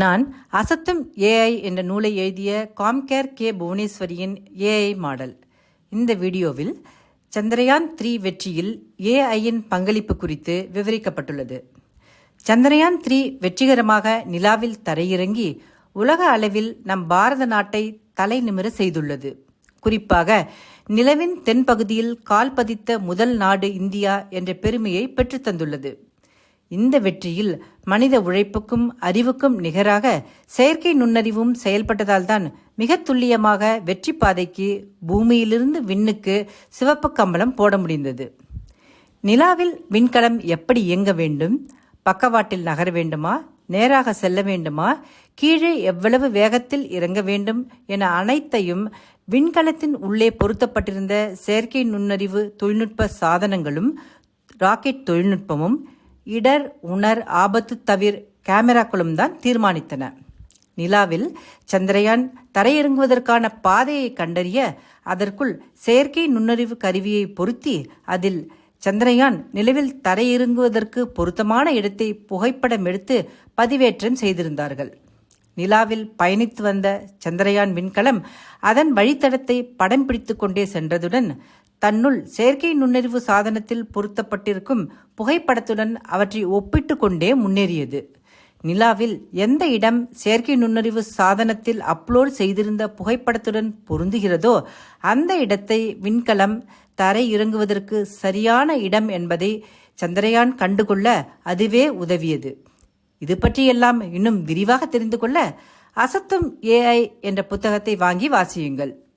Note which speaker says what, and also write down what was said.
Speaker 1: நான் அசத்தும் ஏஐ என்ற நூலை எழுதிய காம்கேர் கே. புவனேஸ்வரியின் ஏஐ மாடல். இந்த வீடியோவில் சந்திரயான் த்ரீ வெற்றியில் ஏஐயின் பங்களிப்பு குறித்து விவரிக்கப்பட்டுள்ளது. சந்திரயான் த்ரீ வெற்றிகரமாக நிலாவில் தரையிறங்கி உலக அளவில் நம் பாரத நாட்டை தலை நிமிர செய்துள்ளது. குறிப்பாக நிலவின் தென்பகுதியில் கால் பதித்த முதல் நாடு இந்தியா என்ற பெருமையை பெற்றுத்தந்துள்ளது. இந்த வெற்றியில் மனித உழைப்புக்கும் அறிவுக்கும் நிகராக செயற்கை நுண்ணறிவும் செயல்பட்டதால்தான் மிக துல்லியமாக வெற்றி பாதைக்கு பூமியிலிருந்து விண்ணுக்கு சிவப்பு கம்பளம் போட முடிந்தது. நிலாவில் விண்கலம் எப்படி இயங்க வேண்டும்? பக்கவாட்டில் நகர வேண்டுமா? நேராக செல்ல வேண்டுமா? கீழே எவ்வளவு வேகத்தில் இறங்க வேண்டும் என அனைத்தையும் விண்கலத்தின் உள்ளே பொருத்தப்பட்டிருந்த செயற்கை நுண்ணறிவு தொழில்நுட்ப சாதனங்களும் ராக்கெட் தொழில்நுட்பமும் இடர் உணர் ஆபத்து தவிர கேமராக்களும் தான் தீர்மானித்தன. நிலாவில் சந்திரயான் தரையிறங்குவதற்கான பாதையை கண்டறிய அதற்குள் செயற்கை நுண்ணறிவு கருவியை பொருத்தி அதில் சந்திரயான் நிலவில் தரையிறங்குவதற்கு பொருத்தமான இடத்தை புகைப்படம் எடுத்து பதிவேற்றம் செய்திருந்தார்கள். நிலாவில் பயணித்து வந்த சந்திரயான் விண்கலம் அதன் வழித்தடத்தை படம் பிடித்து கொண்டே சென்றதுடன் தன்னுள் செயற்கை நுண்ணறிவு சாதனத்தில் பொருத்தப்பட்டிருக்கும் புகைப்படத்துடன் அவற்றை ஒப்பிட்டு கொண்டே முன்னேறியது. நிலாவில் எந்த இடம் செயற்கை நுண்ணறிவு சாதனத்தில் அப்லோட் செய்திருந்த புகைப்படத்துடன் பொருந்துகிறதோ அந்த இடத்தை விண்கலம் தரை இறங்குவதற்கு சரியான இடம் என்பதை சந்திரயான் கண்டுகொள்ள அதுவே உதவியது. இது பற்றியெல்லாம் இன்னும் விரிவாக தெரிந்து கொள்ள அசத்தும் ஏஐ என்ற புத்தகத்தை வாங்கி வாசியுங்கள்.